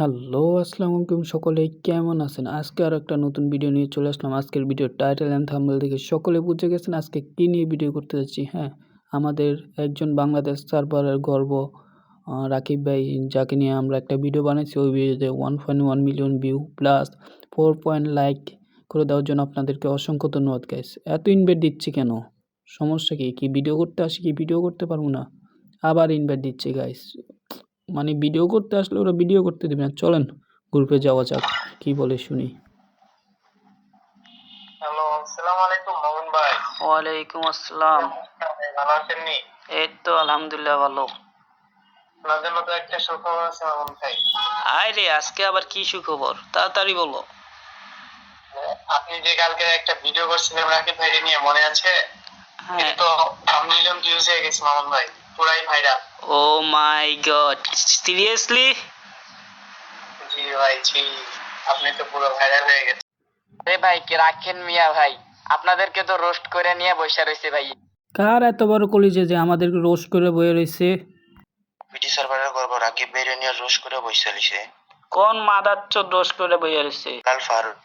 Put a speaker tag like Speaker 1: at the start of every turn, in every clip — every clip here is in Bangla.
Speaker 1: হ্যালো, আসসালামু আলাইকুম সকলে, কেমন আছেন? আজকে আর একটা নতুন ভিডিও নিয়ে চলে আসলাম। আজকের ভিডিও টাইটেল অ্যান্ড থাম্বনেল দেখে সকলে বুঝে গেছেন আজকে কী নিয়ে ভিডিও করতে যাচ্ছি। হ্যাঁ আমাদের একজন বাংলাদেশ সার্ভারের গর্ব রাকিব ভাই, যাকে নিয়ে আমরা একটা ভিডিও বানাইছি। ওই ভিডিওতে one point one million view plus four point like করে দেওয়ার জন্য আপনাদেরকে অসংখ্য ধন্যবাদ গাইস এত ইনভাইট দিচ্ছি কেন? সমস্যা কি? কি ভিডিও করতে আসি, কি ভিডিও করতে পারব না? আবার ইনভাইট দিচ্ছি গাইস মানে ভিডিও করতে আসলে ওরা ভিডিও করতে দেবে না। চলেন গ্রুপে যাওয়া যাক কি বলে শুনি।
Speaker 2: হ্যালো আসসালামু আলাইকুম মোহন ভাই।
Speaker 1: ওয়ালাইকুম আসসালাম।
Speaker 2: ভালো আছেন নি?
Speaker 1: এই তো আলহামদুলিল্লাহ ভালো।
Speaker 2: আপনার জন্য তো একটা সুখবর আছে মোহন ভাই।
Speaker 1: আয় রে আজকে আবার কি সুখবর? তাড়াতাড়ি বলো।
Speaker 2: আপনি যে কালকে একটা ভিডিও করছিলেন রাকিব ভাই নিয়ে মনে আছে?
Speaker 1: হ্যাঁ।
Speaker 2: তো মিলিয়ন ভিউজ হয়ে গেছে মোহন ভাই পুরাই viral
Speaker 1: oh my god seriously
Speaker 2: ji ভাই জি। আপনি তো পুরো ভাইরাল হয়ে গেছেন।
Speaker 3: আরে ভাই কে রাখেন মিয়া ভাই? আপনাদেরকে তো রোস্ট করে নিয়ে বসে রয়েছে ভাই।
Speaker 1: কার এত বড় কলিজে যে আমাদেরকে রোস্ট করে বয়ে রয়েছে?
Speaker 2: বিটি সার্ভারের গর্ব রাকিব ভাই নিয়ে রোজ করে বসে লিছে
Speaker 1: কোন মাদাচ্চ রোস্ট করে বয়ে রয়েছে?
Speaker 2: কাল ফারুক।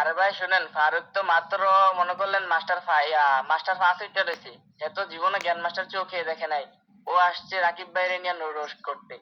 Speaker 3: আরে ভাই, শুনেন, ফারুক তো মাত্র মনে করলেন মাস্টার মাস্টার ফাঁস উঠে রয়েছে। তো জীবনে জ্ঞান মাস্টার চোখে দেখে নাই। ও আসছে রাকিব ভাইরে নিয়ে রোস্ট করতে।